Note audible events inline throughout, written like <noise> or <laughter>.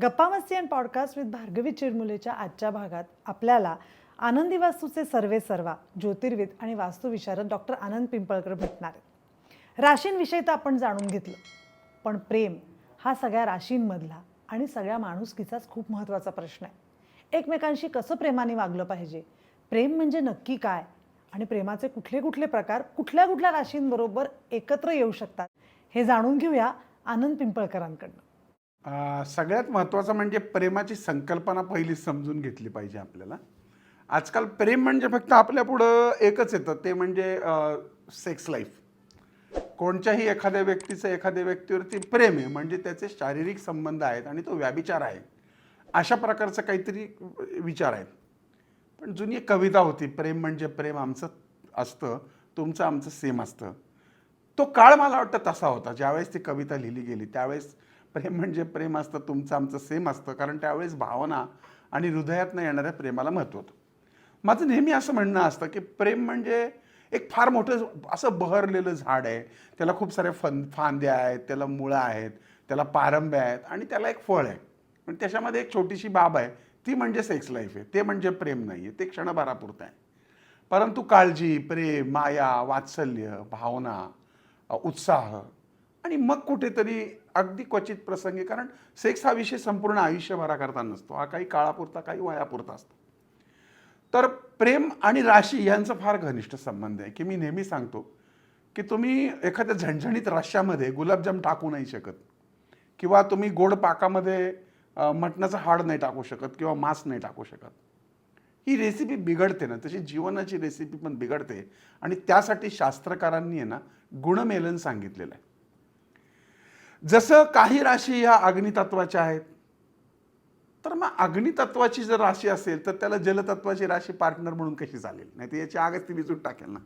गप्पा मस्ती and podcast with Bhargavi चिरमुलेच्या आजच्या भागात आपल्याला आनंदी वास्तूचे सर्वे सर्वा ज्योतिर्विद आणि वास्तुविशारद डॉक्टर आनंद पिंपळकर भेटणार आहेत. राशींविषयी तर आपण जाणून घेतलं पण प्रेम हा सगळ्या राशींमधला आणि सगळ्या माणुसकीचाच खूप महत्त्वाचा प्रश्न आहे. एकमेकांशी कसं प्रेमाने वागलं पाहिजे? प्रेम म्हणजे नक्की काय? आणि प्रेमाचे कुठले कुठले प्रकार कुठल्या कुठल्या राशींबरोबर एकत्र येऊ शकतात? हे जाणून घेऊया आनंद पिंपळकरांकडनं. सगळ्यात महत्त्वाचं म्हणजे प्रेमाची संकल्पना पहिली समजून घेतली पाहिजे आपल्याला. आजकाल प्रेम म्हणजे फक्त आपल्या पुढं एकच येतं ते म्हणजे सेक्स लाईफ कोणत्याही एखाद्या व्यक्तीचं एखाद्या व्यक्तीवरती प्रेम आहे म्हणजे त्याचे शारीरिक संबंध आहेत आणि तो व्याभिचार आहे. अशा प्रकारचं काहीतरी विचार आहेत. पण जुनी एक कविता होती प्रेम म्हणजे प्रेम आमचं असतं तुमचं आमचं सेम असतं. तो काळ मला वाटतं तसा होता. ज्यावेळेस ती कविता लिहिली गेली त्यावेळेस प्रेम म्हणजे प्रेम असतं तुमचं आमचं सेम असतं. कारण त्यावेळेस भावना आणि हृदयातनं येणाऱ्या प्रेमाला महत्त्व होतं. माझं नेहमी असं म्हणणं असतं की प्रेम म्हणजे एक फार मोठं असं बहरलेलं झाड आहे. त्याला खूप साऱ्या फन फांद्या आहेत त्याला मुळं आहेत त्याला पारंब्या आहेत आणि त्याला एक फळ आहे. पण त्याच्यामध्ये एक छोटीशी बाब आहे. ती म्हणजे सेक्स लाईफ आहे. ते म्हणजे प्रेम नाही आहे ते क्षणभरापुरतं आहे. परंतु काळजी प्रेम माया वात्सल्य भावना उत्साह आणि मग कुठेतरी अगदी क्वचित प्रसंगी कारण सेक्स हा विषय संपूर्ण आयुष्यभराकरता नसतो. हा काही काळापुरता काही वयापुरता असतो. तर प्रेम आणि राशी यांचा फार घनिष्ठ संबंध आहे की मी नेहमी सांगतो की तुम्ही एखाद्या झणझणीत रश्श्यामध्ये गुलाबजाम टाकू नाही शकत किंवा तुम्ही गोड पाकामध्ये मटणाचं हाड नाही टाकू शकत किंवा मांस नाही टाकू शकत. ही रेसिपी बिघडते ना तशी जीवनाची रेसिपी पण बिघडते. आणि त्यासाठी शास्त्रकारांनी आहे ना गुणमेलन सांगितलेलं आहे. जसं काही राशी ह्या अग्नितत्वाच्या आहेत तर मग अग्नितत्वाची जर राशी असेल तर त्याला जलतत्वाची राशी पार्टनर म्हणून कशी चालेल? नाही तर याची आगच ती विचून टाकेल ना.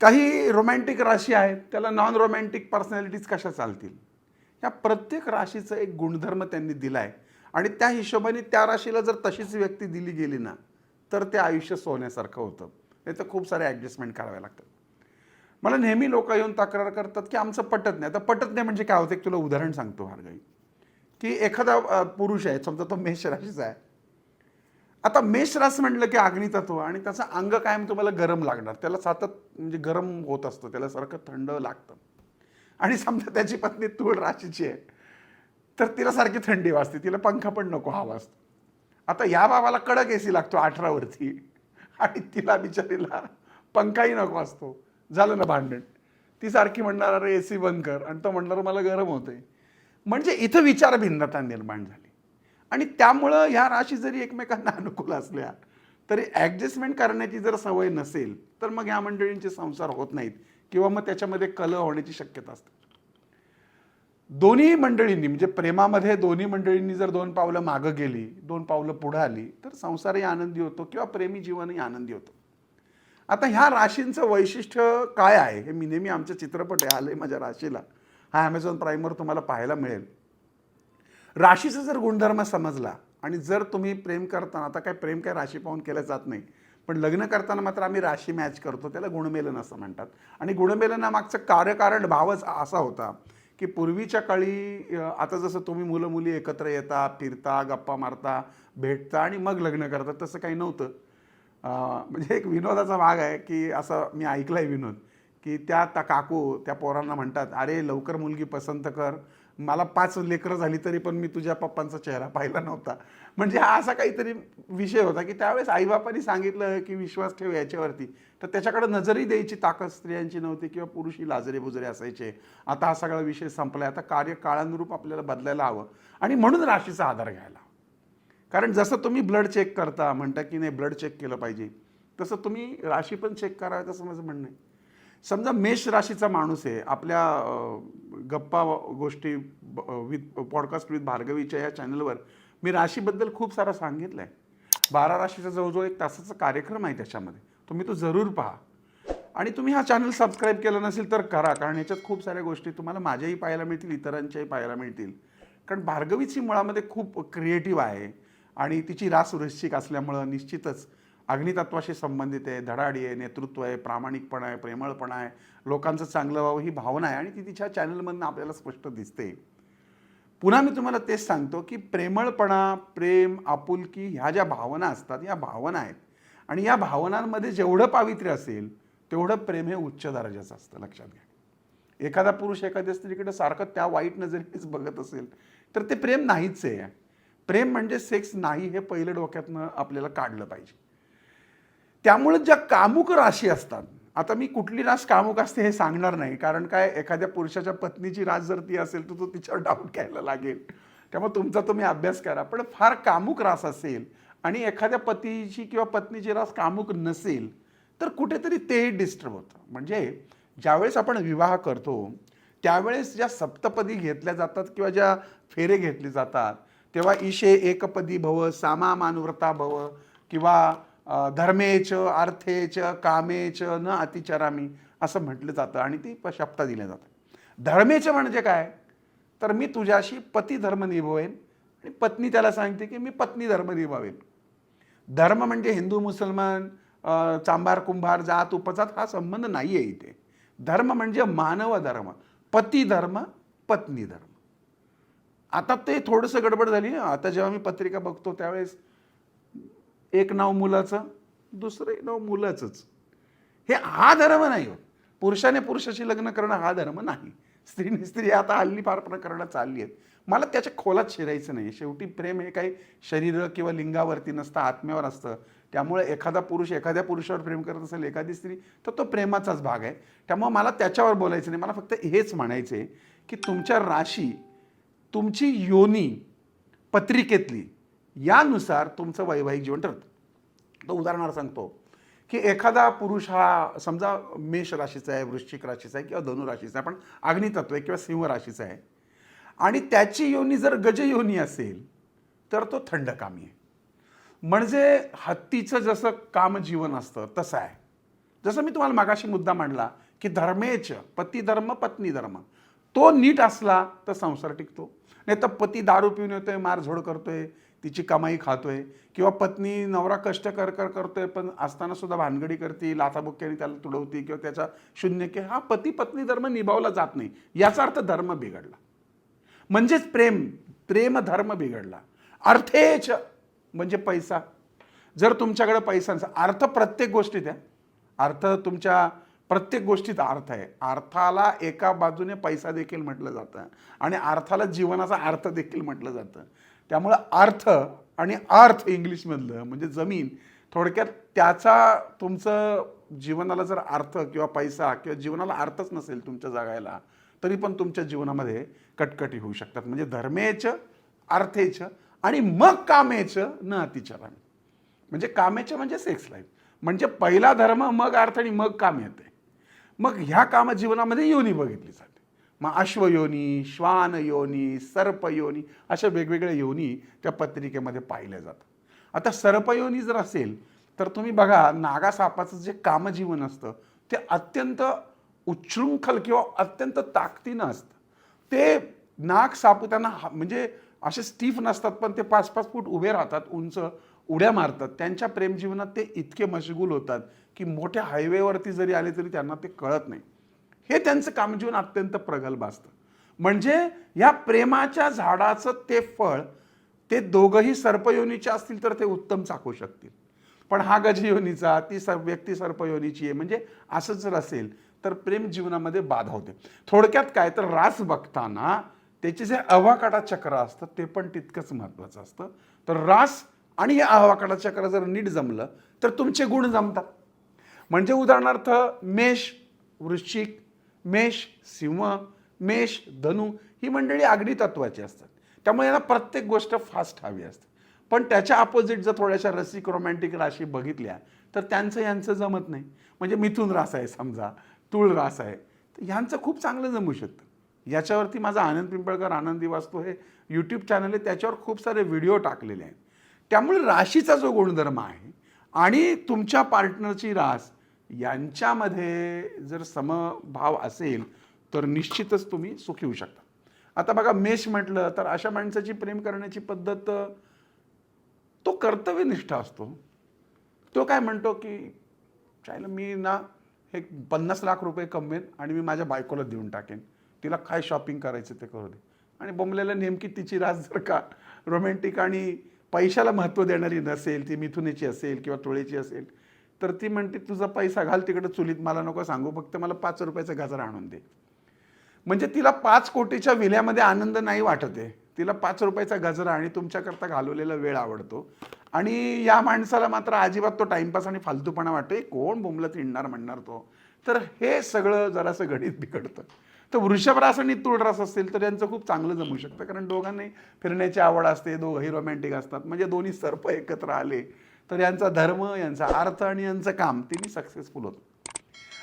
काही रोमॅन्टिक राशी आहेत त्याला नॉन रोमॅन्टिक पर्सनॅलिटीज कशा चालतील? या प्रत्येक राशीचं एक गुणधर्म त्यांनी दिला आहे आणि त्या हिशोबाने त्या राशीला जर तशीच व्यक्ती दिली गेली ना तर ते आयुष्य सोन्यासारखं होतं. नाही तर खूप सारे ॲडजस्टमेंट करावे लागतात. मला नेहमी लोक येऊन तक्रार करतात की आमचं पटत नाही. आता पटत नाही म्हणजे काय होतं? एक तुला उदाहरण सांगतो हरगाई. की एखादा पुरुष आहे समजा तो मेष राशीचा आहे. आता मेष रास म्हटलं की अग्नितत्व आणि त्याचं अंग कायम तुम्हाला गरम लागणार. त्याला सतत म्हणजे गरम होत असतं. त्याला सारखं थंड लागतं. आणि समजा त्याची पत्नी तूळ राशीची आहे तर तिला सारखी थंडी वाजते. तिला पंखा पण नको हवा असतो. आता या बाबाला कडक एसी लागतो अठरावरती. आणि तिला बिचारीला पंखाही नको असतो. झालं ना भांडण. ती सारखी म्हणणार अरे एसी बंद कर. आणि तो म्हणणार मला गरम होतंय. म्हणजे इथं विचार भिन्नता निर्माण झाली. आणि त्यामुळं ह्या राशी जरी एकमेकांना <laughs> अनुकूल असल्या तरी ॲडजस्टमेंट करण्याची जर सवय नसेल तर मग ह्या मंडळींचे संसार होत नाहीत किंवा मग त्याच्यामध्ये कलह होण्याची शक्यता असते. दोन्ही मंडळींनी म्हणजे प्रेमामध्ये दोन्ही मंडळींनी जर दोन पावलं मागं गेली दोन पावलं पुढं आली तर संसारही आनंदी होतो किंवा प्रेमी जीवनही आनंदी होतं. आता ह्या राशींचं वैशिष्ट्य काय आहे? हे मी नेहमी आमचे चित्रपट आहे आलंय माझ्या राशीला. हा ॲमेझॉन प्राईमवर तुम्हाला पाहायला मिळेल. राशीचा जर गुणधर्म समजला आणि जर तुम्ही प्रेम करताना आता काय प्रेम काय राशी पाहून केलं जात नाही पण लग्न करताना मात्र आम्ही राशी मॅच करतो त्याला गुणमेलन असं म्हणतात. आणि गुणमेलनामागचं कार्यकारण भावच असा होता की पूर्वीच्या काळी आता जसं तुम्ही मुलं मुली एकत्र येता फिरता गप्पा मारता भेटता आणि मग लग्न करता तसं काही नव्हतं. म्हणजे एक विनोदाचा भाग आहे की असं मी ऐकलं आहे विनोद की त्या त्या काकू त्या पोरांना म्हणतात अरे लवकर मुलगी पसंत कर. मला पाच लेकरं झाली तरी पण मी तुझ्या पप्पांचा चेहरा पाहिला नव्हता. म्हणजे हा असा काहीतरी विषय होता की त्यावेळेस आईबापांनी सांगितलं की विश्वास ठेव याच्यावरती. तर त्याच्याकडे नजरही द्यायची ताकद स्त्रियांची नव्हती किंवा पुरुषही लाजरे बुजरे असायचे. आता हा सगळा विषय संपलाय. आता कार्य काळानुरूप आपल्याला बदलायला हवं. आणि म्हणून राशीचा आधार घ्यायला हवा. कारण जसं तुम्ही ब्लड चेक करता म्हणता की नाही ब्लड चेक केलं पाहिजे तसं तुम्ही राशी पण चेक करावं तसं माझं म्हणणं आहे. समजा मेष राशीचा माणूस आहे आपल्या गप्पा गोष्टी विथ पॉडकास्ट विथ भार्गवीच्या या चॅनलवर मी राशीबद्दल खूप सारं सांगितलं आहे बारा राशीचा जवळजवळ एक तासाचा कार्यक्रम आहे त्याच्यामध्ये. तुम्ही तो जरूर पहा. आणि तुम्ही हा चॅनल सबस्क्राईब केलं नसेल तर करा कारण याच्यात खूप साऱ्या गोष्टी तुम्हाला माझ्याही पाहायला मिळतील इतरांच्याही पाहायला मिळतील. कारण भार्गवीची मुळामध्ये खूप क्रिएटिव्ह आहे. आणि तिची रास वृश्चिक असल्यामुळं निश्चितच अग्नितत्वाशी संबंधित आहे धडाडी आहे नेतृत्व आहे प्रामाणिकपणा आहे प्रेमळपणा आहे. लोकांचं चांगलं व्हावं ही भावना आहे आणि ती तिच्या चॅनलमधनं आपल्याला स्पष्ट दिसते. पुन्हा मी तुम्हाला तेच सांगतो की प्रेमळपणा प्रेम आपुलकी ह्या ज्या भावना असतात या भावना आहेत. आणि या भावनांमध्ये जेवढं पावित्र्य असेल तेवढं प्रेम हे उच्च दर्जाचं असतं लक्षात घ्या. एखादा पुरुष एखाद्या स्त्रीकडे सारखं त्या वाईट नजरेनेच बघत असेल तर ते प्रेम नाहीच आहे. प्रेम म्हणजे सेक्स नाही हे पहिलं डोक्यातनं आपल्याला काढलं पाहिजे. त्यामुळे ज्या कामुक राशी असतात आता मी कुठली रास कामुक असते हे सांगणार नाही कारण काय एखाद्या पुरुषाच्या पत्नीची रास जर ती असेल तर तो तिच्यावर डाऊट घ्यायला लागेल. त्यामुळे तुमचा तुम्ही अभ्यास करा पण फार कामुक रास असेल आणि एखाद्या पतीची किंवा पत्नीची रास कामुक नसेल तर कुठेतरी तेही डिस्टर्ब होतं. म्हणजे ज्यावेळेस आपण विवाह करतो त्यावेळेस ज्या सप्तपदी घेतल्या जातात किंवा ज्या फेरे घेतले जातात तेव्हा ईशे एकपदी भव सामा मानुव्रता भव किंवा धर्मेच अर्थेच कामेच न अतिचरामी असं म्हटलं जातं आणि ती प- शपथा दिल्या जातात. धर्मेच म्हणजे काय? तर मी तुझ्याशी पती धर्म निभवेन आणि पत्नी त्याला सांगते की मी पत्नी धर्म निभावेन. धर्म म्हणजे हिंदू मुसलमान चांभार कुंभार जात उपजात हा संबंध नाही आहे इथे. धर्म म्हणजे मानव धर्म. पती धर्म पत्नी धर्म. आता ते थोडंसं गडबड झाली आता जेव्हा मी पत्रिका बघतो त्यावेळेस एक नाव मुलाचं दुसरं नाव मुलाचंच. हे हा धर्म नाही हो पुरुषाने पुरुषाशी लग्न करणं हा धर्म नाही. स्त्रीने स्त्री आता हल्ली फार प्रकरणं चालली आहेत. मला त्याच्या खोलात शिरायचं नाही. शेवटी प्रेम हे काही शरीर किंवा लिंगावरती नसतं आत्म्यावर असतं. त्यामुळे एखादा पुरुष एखाद्या पुरुषावर प्रेम करत असेल एखादी स्त्री तर तो प्रेमाचाच भाग आहे. त्यामुळे मला त्याच्यावर बोलायचं नाही. मला फक्त हेच म्हणायचं आहे की तुमच्या राशी तुमची योनी पत्रिकेतली यानुसार तुमचं वैवाहिक जीवन ठरतं. तो उदाहरणार्थ सांगतो की एखादा पुरुष हा समजा मेष राशीचा आहे वृश्चिक राशीचा आहे किंवा धनुराशीचा आहे पण अग्नितत्व आहे किंवा सिंह राशीचा आहे आणि त्याची योनी जर गजयोनी असेल तर तो थंडकामी आहे. म्हणजे हत्तीचं जसं कामजीवन असतं तसं आहे. जसं मी तुम्हाला मागाशी मुद्दा मांडला की धर्मेच पतिधर्म पत्नी धर्म तो नीट असला तर संसार टिकतो. नाही तर पती दारू पिऊन येतोय मारझोड करतोय तिची कमाई खातोय किंवा पत्नी नवरा कष्ट कर कर करतोय पण असताना सुद्धा भानगडी करते लाथाबुक्क्याने त्याला तुडवते किंवा त्याचा शून्य की हा पती पत्नी धर्म निभावला जात नाही. याचा अर्थ धर्म बिघडला. म्हणजेच प्रेम प्रेम धर्म बिघडला. अर्थेच म्हणजे पैसा. जर तुमच्याकडे पैसा अर्थ प्रत्येक गोष्टीत आहे. अर्थ तुमच्या प्रत्येक गोष्टीत अर्थ आहे. अर्थाला एका बाजूने पैसा देखील म्हटलं जातं आणि अर्थाला जीवनाचा अर्थ देखील म्हटलं जातं. त्यामुळं अर्थ आणि अर्थ इंग्लिशमधलं म्हणजे जमीन थोडक्यात त्याचा तुमचं जीवनाला जर अर्थ किंवा पैसा किंवा जीवनाला अर्थच नसेल तुमच्या जगायला तरी पण तुमच्या जीवनामध्ये कटकटी होऊ शकतात. म्हणजे धर्मेच अर्थेच आणि मग कामेच न अतिचरण म्हणजे कामेचं म्हणजे सेक्स लाईफ म्हणजे पहिला धर्म मग अर्थ आणि मग काम येते. मग ह्या काम जीवनामध्ये योनी बघितली जाते. मग अश्वयोनी श्वान योनी सर्पयोनी अशा वेगवेगळ्या योनी त्या पत्रिकेमध्ये पाहिल्या जातात. आता सर्पयोनी जर असेल तर तुम्ही बघा नागासापाचं जे कामजीवन असतं ते अत्यंत उच्छृंखल किंवा अत्यंत ताकदीनं असतं. ते नाग सापू त्यांना हा- म्हणजे असे स्टीफ नसतात पण ते पाच पाच फूट उभे राहतात उंच उड्या मारतात. त्यांच्या प्रेमजीवनात ते इतके मशगूल होतात की मोठ्या हायवेवरती जरी आले तरी त्यांना ते कळत नाही. हे त्यांचं कामजीवन अत्यंत प्रगल्भ असतं. म्हणजे या प्रेमाच्या झाडाचं ते फळ ते दोघंही सर्पयोनीचे असतील तर ते उत्तम चाकू शकतील. पण हा गजयोनीचा ती सर व्यक्ती सर्पयोनीची आहे. म्हणजे असं जर असेल तर प्रेम जीवनामध्ये बाधा होते. थोडक्यात काय तर रास बघताना त्याचे जे अवाकाटा चक्र असतं ते पण तितकंच महत्त्वाचं असतं. तर रास आणि हे अवाकाटा चक्र जर नीट जमलं तर तुमचे गुण जमतात. म्हणजे उदाहरणार्थ मेष वृश्चिक मेष सिंह मेष धनु ही मंडळी अग्नी तत्वाची असतात. त्यामुळे यांना प्रत्येक गोष्ट फास्ट हवी असते. पण त्याच्या अपोजिट जर थोड्याशा रसिक रोमॅन्टिक राशी बघितल्या तर त्यांचं यांचं जमत नाही. म्हणजे मिथून रास आहे समजा तुळ रास आहे तर ह्यांचं खूप चांगलं जमू शकतं. याच्यावरती माझा आनंद पिंपळकर आनंदी वाचतो हे यूट्यूब चॅनल आहे त्याच्यावर खूप सारे व्हिडिओ टाकलेले आहेत. त्यामुळे राशीचा जो गुणधर्म आहे आणि तुमच्या पार्टनरची रास यांच्यामध्ये जर समभाव असेल तर निश्चितच तुम्ही सुखी होऊ शकता. आता बघा मेष म्हटलं तर अशा माणसाची प्रेम करण्याची पद्धत तो कर्तव्यनिष्ठ असतो. तो काय म्हणतो की चायला मी ना हे पन्नास लाख रुपये कमवेन आणि मी माझ्या बायकोला देऊन टाकेन. तिला काय शॉपिंग करायचं ते करू दे. आणि बोंबलेला नेमकी तिची रास जर का रोमॅन्टिक आणि पैशाला महत्त्व देणारी नसेल ती मिथुनेची असेल किंवा तुळेची असेल तर ती म्हणते तुझा पैसा घाल तिकडे चुलीत मला नको सांगू फक्त मला पाच रुपयाचा गजरा आणून दे. म्हणजे तिला पाच कोटीच्या विल्यामध्ये आनंद नाही वाटत आहे. तिला पाच रुपयाचा गजरा आणि तुमच्याकरता घालवलेला वेळ आवडतो. आणि या माणसाला मात्र अजिबात तो टाइमपास आणि फालतूपणा वाटतो कोण बोंबलत तिणणार म्हणणार तो? तर हे सगळं जरासं घडीत बिघडतं. तर वृषभरास आणि तुळ असतील तर यांचं खूप चांगलं जमू शकतं. कारण दोघांनाही फिरण्याची आवड असते दोघंही रोमॅन्टिक असतात. म्हणजे दोन्ही सर्प एकत्र आले तर यांचा धर्म यांचा अर्थ आणि यांचं काम तिन्ही सक्सेसफुल होतं.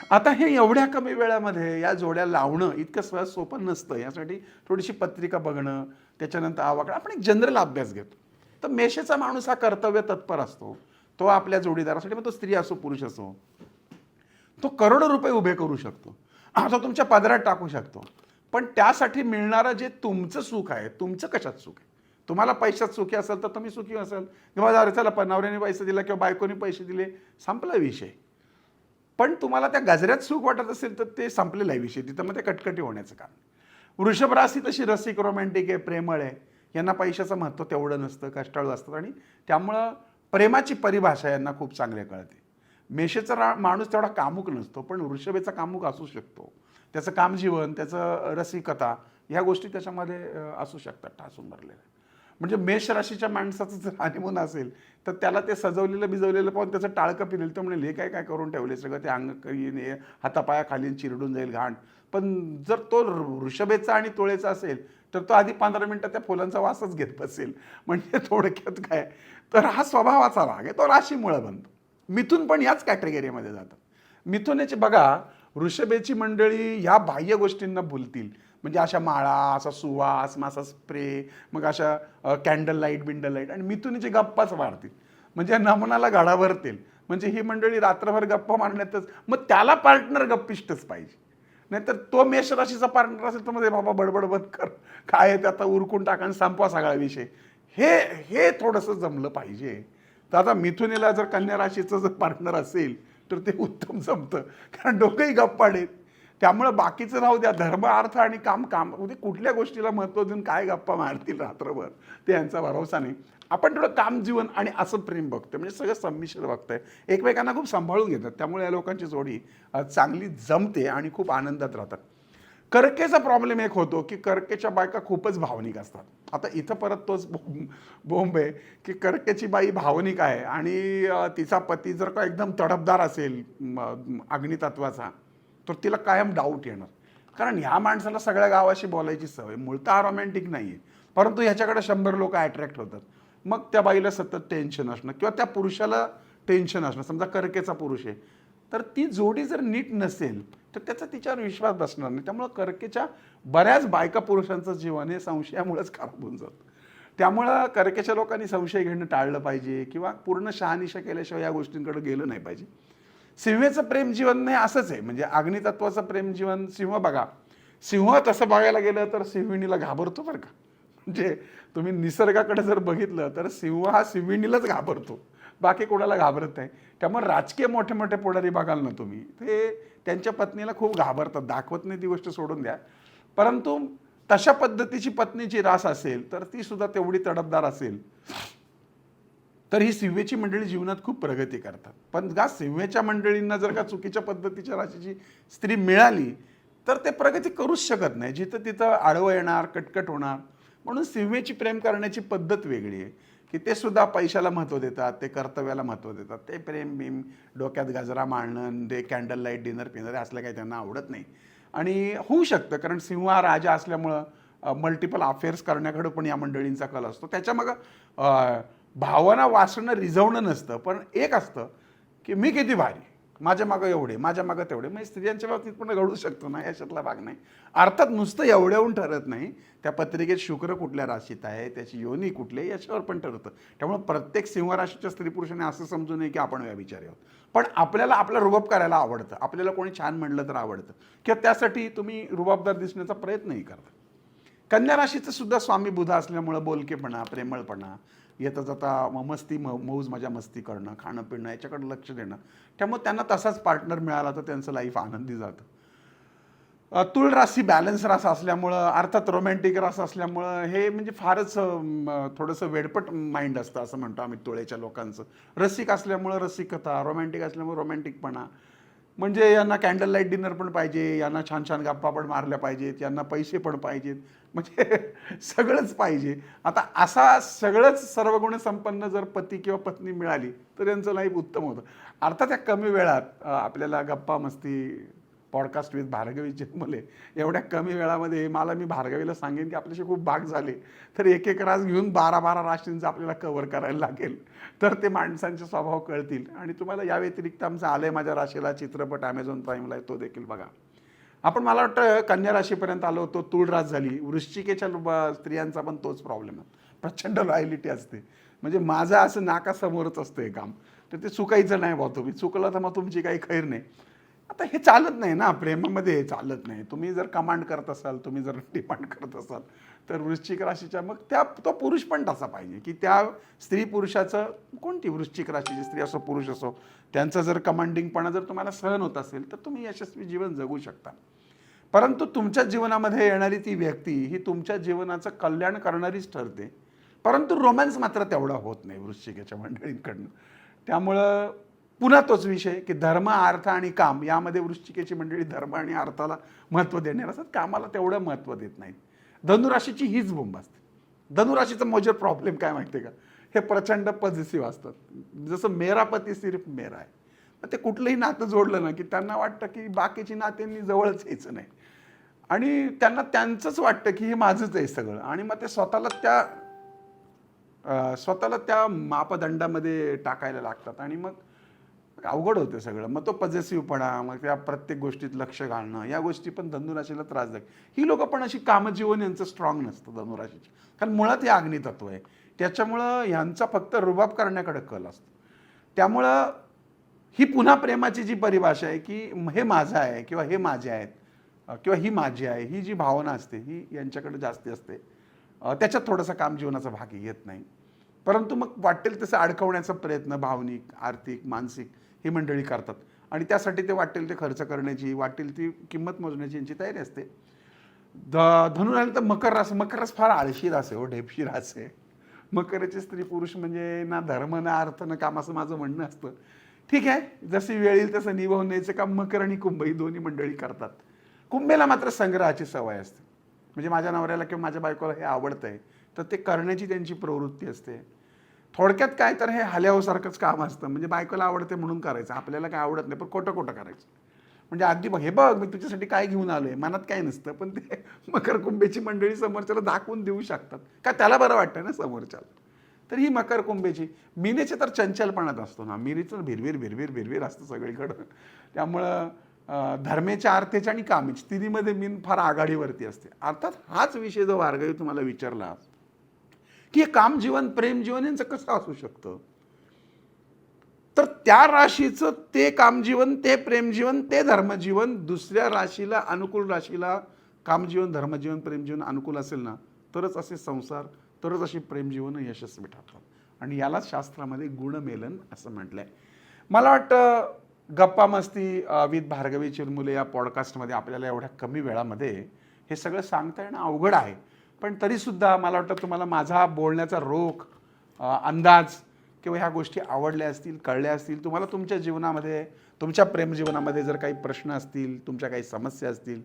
आता हे एवढ्या कमी वेळामध्ये या जोड्या लावणं इतकं सहज सोपं नसतं. यासाठी थोडीशी पत्रिका बघणं त्याच्यानंतर आवाकडं आपण एक जनरल अभ्यास घेतो. तर मेषेचा माणूस हा कर्तव्य तत्पर असतो. तो आपल्या जोडीदारासाठी मग तो स्त्री असो पुरुष असो तो करोडो रुपये उभे करू शकतो. तो तुमच्या पदरात टाकू शकतो. पण त्यासाठी मिळणारं जे तुमचं सुख आहे तुमचं कशात सुख आहे? तुम्हाला पैशात सुखी असेल तर तुम्ही सुखी असाल. किंवा अरे चला पण नवऱ्याने पैसे दिला किंवा बायकोने पैसे दिले संपला विषय. पण तुम्हाला त्या गजऱ्यात सुख वाटत असेल तर ते संपलेला आहे विषय. तिथं मग ते कटकटी होण्याचं कारण वृषभ राशी तशी रसिक रोमॅन्टिक आहे प्रेमळ आहे. यांना पैशाचं महत्त्व तेवढं नसतं कष्टाळू असतात. आणि त्यामुळं प्रेमाची परिभाषा यांना खूप चांगल्या कळते. मेषेचा रा माणूस तेवढा कामुक नसतो पण वृषभेचा कामुक असू शकतो. त्याचं कामजीवन त्याचं रसिकता ह्या गोष्टी त्याच्यामध्ये असू शकतात ठासून भरलेल्या. म्हणजे मेष राशीच्या माणसाचं जर हनीमून असेल तर त्याला ते सजवलेलं बिजवलेलं पाहून त्याचं टाळकं पिलेलं तर म्हणेल हे काय काय करून ठेवले सगळं? ते अंग येणे हातापायाखाली चिरडून जाईल घाण. पण जर तो वृषभेचा आणि तोळेचा असेल तर तो आधी पंधरा मिनटं त्या फुलांचा वासच घेत बसेल. म्हणजे <laughs> थोडक्यात काय? तर हा स्वभावाचा भाग आहे. तो राशीमुळं बनतो. मिथून पण याच कॅटेगरीमध्ये जातं. मिथुनेचे बघा वृषभेची मंडळी ह्या बाह्य गोष्टींना भुलतील. म्हणजे अशा माळा असा सुवास मग असा स्प्रे मग अशा कॅन्डल लाइट बिंडल लाइट आणि मिथुनीचे गप्पाच वाढतील. म्हणजे नमनाला गाडा भरतील. म्हणजे ही मंडळी रात्रभर गप्पा मारण्यातच मग त्याला पार्टनर गप्पिष्टच पाहिजे. नाहीतर तो मेष राशीचा पार्टनर असेल तर मध्ये बाबा बडबड बंद कर. काय ते आता उरकून टाका आणि संपवा सगळा विषय. हे हे थोडंसं जमलं पाहिजे. तर आता मिथुनीला जर कन्या राशीचं जर पार्टनर असेल तर ते उत्तम जमतं. कारण डोकंही गप्पाडेत त्यामुळं बाकीचं राहू द्या. धर्म अर्थ आणि काम काम. म्हणजे कुठल्या गोष्टीला महत्त्व देऊन काय गप्पा मारतील रात्रभर? ते यांचा भरोसा नाही. आपण थोडं काम जीवन आणि असं प्रेम बघतोय. म्हणजे सगळं संमिश्र बघतंय. एकमेकांना खूप सांभाळून घेतात. त्यामुळे या लोकांची जोडी चांगली जमते आणि खूप आनंदात राहतात. कर्केचा प्रॉब्लेम एक होतो की कर्केच्या बायका खूपच भावनिक असतात. आता इथं परत तोच बोंब आहे की कर्केची बाई भावनिक आहे आणि तिचा पती जर का एकदम तडफदार असेल अग्नितत्वाचा तर तिला कायम डाऊट येणार. कारण ह्या माणसाला सगळ्या गावाशी बोलायची सवय मूळतः हा रोमॅन्टिक नाही आहे परंतु ह्याच्याकडे शंभर लोक अट्रॅक्ट होतात. मग त्या बाईला सतत टेन्शन असणं किंवा त्या पुरुषाला टेन्शन असणं समजा कर्केचा पुरुष आहे तर ती जोडी जर नीट नसेल तर त्याचा तिच्यावर विश्वास बसणार नाही. त्यामुळं कर्केच्या बऱ्याच बायका पुरुषांचं जीवन हे संशयामुळेच खराब होऊन जातं. त्यामुळं कर्केच्या लोकांनी संशय घेणं टाळलं पाहिजे किंवा पूर्ण शहानिशा केल्याशिवाय या गोष्टींकडे गेलं नाही पाहिजे. सिंहेचं प्रेम जीवन नाही असंच आहे. म्हणजे अग्नितत्वाचं प्रेम जीवन सिंह बघा. सिंह तसं बघायला गेलं तर सिंहिणीला घाबरतो बरं का. म्हणजे तुम्ही निसर्गाकडे जर बघितलं तर सिंह हा सिंहिणीलाच घाबरतो. बाकी कोणाला घाबरत नाही. त्यामुळे राजकीय मोठे मोठे पुढारी बघाल ना तुम्ही. ते त्यांच्या पत्नीला खूप घाबरतात. दाखवत नाही ती गोष्ट सोडून द्या. परंतु तशा पद्धतीची पत्नीची रास असेल तर ती सुद्धा तेवढी तडफदार असेल. तर ही सिंहेची मंडळी जीवनात खूप प्रगती करतात. पण का सिंहेच्या मंडळींना जर का चुकीच्या पद्धतीच्या राशीची स्त्री मिळाली तर ते प्रगती करूच शकत नाही. जिथं तिथं आडवं येणार कटकट होणार. म्हणून सिंहेची प्रेम करण्याची पद्धत वेगळी आहे. की ते सुद्धा पैशाला महत्त्व देतात ते कर्तव्याला महत्त्व देतात. ते प्रेम बिम डोक्यात गजरा माळणं ते कॅन्डल लाइट डिनर पिनर असलं काही त्यांना आवडत नाही. आणि होऊ शकतं कारण सिंह हा राजा असल्यामुळं मल्टिपल अफेअर्स करण्याकडं पण या मंडळींचा कल असतो. त्याच्यामागं मग भावना वाचणं रिझवणं नसतं. पण एक असतं की मी किती भारी? माझ्या मागं एवढे माझ्या मागं तेवढे. म्हणजे स्त्रियांच्या बाबतीत पण घडू शकतो ना याच्यातला भाग नाही. अर्थात नुसतं एवढ्याहून ठरत नाही. त्या पत्रिकेत शुक्र कुठल्या राशीत आहे त्याची योनी कुठली आहे याच्यावर पण ठरतं. त्यामुळे प्रत्येक सिंह राशीच्या स्त्री पुरुषाने असं समजू नये की आपण व्याविचारी आहोत. पण आपल्याला आपला रुबाब करायला आवडतं. आपल्याला कोणी छान म्हणलं तर आवडतं. किंवा त्यासाठी तुम्ही रुबाबदार दिसण्याचा प्रयत्नही करता. कन्या राशीचं सुद्धा स्वामी बुधा असल्यामुळं बोलकेपणा प्रेमळपणा येता जाता मस्ती म मौज मजा मस्ती करणं खाणं पिणं याच्याकडे लक्ष देणं. त्यामुळे त्यांना तसाच पार्टनर मिळाला तर त्यांचं लाईफ आनंदी जातं. तुळ तुळ ही बॅलन्स रास असल्यामुळं अर्थात रोमॅन्टिक रास असल्यामुळं हे म्हणजे फारच थोडंसं वेडपट माइंड असतं असं म्हणतो आम्ही तुळेच्या लोकांचं. रसिक असल्यामुळं रसिकता रोमॅन्टिक असल्यामुळं रोमॅन्टिकपणा म्हणजे यांना कॅन्डल लाइट डिनर पण पाहिजे यांना छान छान गप्पा पण मारल्या पाहिजेत यांना पैसे पण पाहिजेत. म्हणजे <laughs> सगळंच पाहिजे. आता असा सगळंच सर्वगुण संपन्न जर पती किंवा पत्नी मिळाली तर यांचं लाईफ उत्तम होतं. अर्थात या कमी वेळात आपल्याला गप्पा मस्ती पॉडकास्ट विथ भार्गवी जन्मले एवढ्या कमी वेळामध्ये मला मी भार्गवीला सांगेन की आपल्याशी खूप भाग झाले. तर एक एक रास घेऊन बारा बारा राशींचं आपल्याला कव्हर करायला लागेल. तर ते माणसांचे स्वभाव कळतील. आणि तुम्हाला या व्यतिरिक्त आमचं आलंय माझ्या राशीला चित्रपट ॲमेझॉन प्राईमला आहे तो देखील बघा. आपण मला वाटतं कन्या राशीपर्यंत आलो होतो तुळ रास झाली. वृश्चिकेच्या स्त्रियांचा पण तोच प्रॉब्लेम आहे. प्रचंड लॉयलिटी असते. म्हणजे माझं असं नाकासमोरच असतं हे काम. तर ते चुकायचं नाही भाऊ तुम्ही. चुकलं तर मग तुमची काही खैर नाही. आता हे चालत नाही ना प्रेमामध्ये हे चालत नाही. तुम्ही जर कमांड करत असाल तुम्ही जर <laughs> डिमांड करत असाल तर वृश्चिक राशीच्या मग त्या तो पुरुष पण तसा पाहिजे की त्या स्त्री पुरुषाचं कोणती वृश्चिक राशीची स्त्री असो पुरुष असो त्यांचं जर कमांडिंगपणा जर तुम्हाला सहन होत असेल तर तुम्ही यशस्वी जीवन जगू शकता. परंतु तुमच्या जीवनामध्ये येणारी ती व्यक्ती ही तुमच्या जीवनाचं कल्याण करणारीच ठरते. परंतु रोमॅन्स मात्र तेवढा होत नाही वृश्चिकेच्या मंडळींकडनं. त्यामुळं पुन्हा तोच विषय की धर्म अर्थ आणि काम यामध्ये वृश्चिकेची मंडळी धर्म आणि अर्थाला महत्त्व देणार असतात. कामाला तेवढं महत्त्व देत नाहीत. धनुराशीची हीच बोंब असते. धनुराशीचा मोजर प्रॉब्लेम काय माहिती आहे का? हे प्रचंड पॉझिटिव्ह असतात. जसं मेरा पती सिर्फ मेरा आहे. मग ते कुठलंही नातं जोडलं ना की त्यांना वाटतं की बाकीची नात्यांनी जवळच यायचं नाही. आणि त्यांना त्यांचंच वाटतं की हे माझंच आहे सगळं. आणि मग ते स्वतःला त्या स्वतःला त्या मापदंडामध्ये टाकायला लागतात. आणि मग अवघड होतं सगळं. मग तो पजेसिव्हपणा मग त्या प्रत्येक गोष्टीत लक्ष घालणं या गोष्टी पण धनुराशीला त्रासदायक ही लोकं पण अशी कामजीवन यांचं स्ट्रॉंग नसतं धनुराशीची. कारण मुळात हे अग्नितत्व आहे. त्याच्यामुळं ह्यांचा फक्त रुबाब करण्याकडे कल असतो. त्यामुळं ही पुन्हा प्रेमाची जी परिभाषा आहे की हे माझं आहे किंवा हे माझे आहेत किंवा ही माझी आहे ही जी भावना असते ही यांच्याकडे जास्ती असते त्याच्यात थोडासा काम जीवनाचा भाग येत नाही. परंतु मग वाटेल तसं अडकवण्याचा प्रयत्न भावनिक आर्थिक मानसिक ही मंडळी करतात. आणि त्यासाठी ते वाटेल ते खर्च करण्याची वाटेल ती किंमत मोजण्याची यांची तयारी असते. ध धनु आलं तर मकर रास मकर रास फार आळशी रास आहे हो ढेपशी रास आहे. मकराचे स्त्री पुरुष म्हणजे ना धर्म ना अर्थ ना काम असं माझं म्हणणं असतं. ठीक आहे जशी वेळ येईल तसं निभावण्याचं काम मकर आणि कुंभ ही दोन्ही मंडळी करतात. कुंभेला मात्र संग्रहाची सवय असते. म्हणजे माझ्या नवऱ्याला किंवा माझ्या बायकोला हे आवडतं आहे तर ते करण्याची त्यांची प्रवृत्ती असते. थोडक्यात काय तर हे हल्यावसारखंच काम असतं. म्हणजे बायकोला आवडते म्हणून करायचं. आपल्याला काय आवडत नाही पण खोटं खोटं करायचं. म्हणजे अगदी बघ हे बघ मी तुझ्यासाठी काय घेऊन आलो आहे मनात काय नसतं पण ते <laughs> मकर कुंभेची मंडळी समोरच्याला दाखवून देऊ शकतात. का त्याला बरं वाटतं ना समोरच्याला? तर ही मकर कुंभेची. मिनेचे तर चंचलपणात असतो ना. मिरीचं भिरवीर भिरवीर भिरवीर असतं सगळीकडं. त्यामुळं धर्मेच्या अर्थेच्या आणि कामेची तिन्हीमध्ये मीन फार आघाडीवरती असते. अर्थात हाच विषय जो वारगळी तुम्हाला विचारला की हे काम जीवन प्रेम जीवन यांचं कसं असू शकतं? तर त्या राशीचं ते कामजीवन ते प्रेमजीवन ते धर्मजीवन दुसऱ्या राशीला अनुकूल राशीला कामजीवन धर्मजीवन प्रेमजीवन अनुकूल असेल ना तरच असे संसार तरच अशी प्रेमजीवनं यशस्वी ठरतात. आणि यालाच शास्त्रामध्ये गुणमेलन असं म्हटलंय. मला वाटतं गप्पा मस्ती विथ भार्गवी चिरमुले या पॉडकास्टमध्ये आपल्याला एवढ्या कमी वेळामध्ये हे सगळं सांगता येणं अवघड आहे. पण तरीसुद्धा मला वाटतं तुम्हाला माझा बोलण्याचा रोख अंदाज किंवा ह्या गोष्टी आवडल्या असतील कळल्या असतील तुम्हाला तुमच्या जीवनामध्ये तुमच्या प्रेमजीवनामध्ये जर काही प्रश्न असतील तुमच्या काही समस्या असतील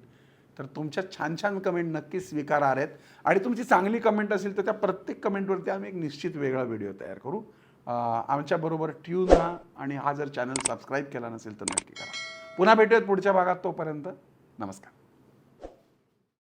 तर तुमच्या छान छान कमेंट नक्की स्वीकारार आहेत आणि तुमची चांगली कमेंट असेल तर त्या प्रत्येक कमेंटवरती आम्ही एक निश्चित वेगळा व्हिडिओ तयार करू. आमच्याबरोबर ट्यून राहा आणि हा जर चॅनल सबस्क्राईब केला नसेल तर नक्की करा. पुन्हा भेटूयात पुढच्या भागात तोपर्यंत. नमस्कार.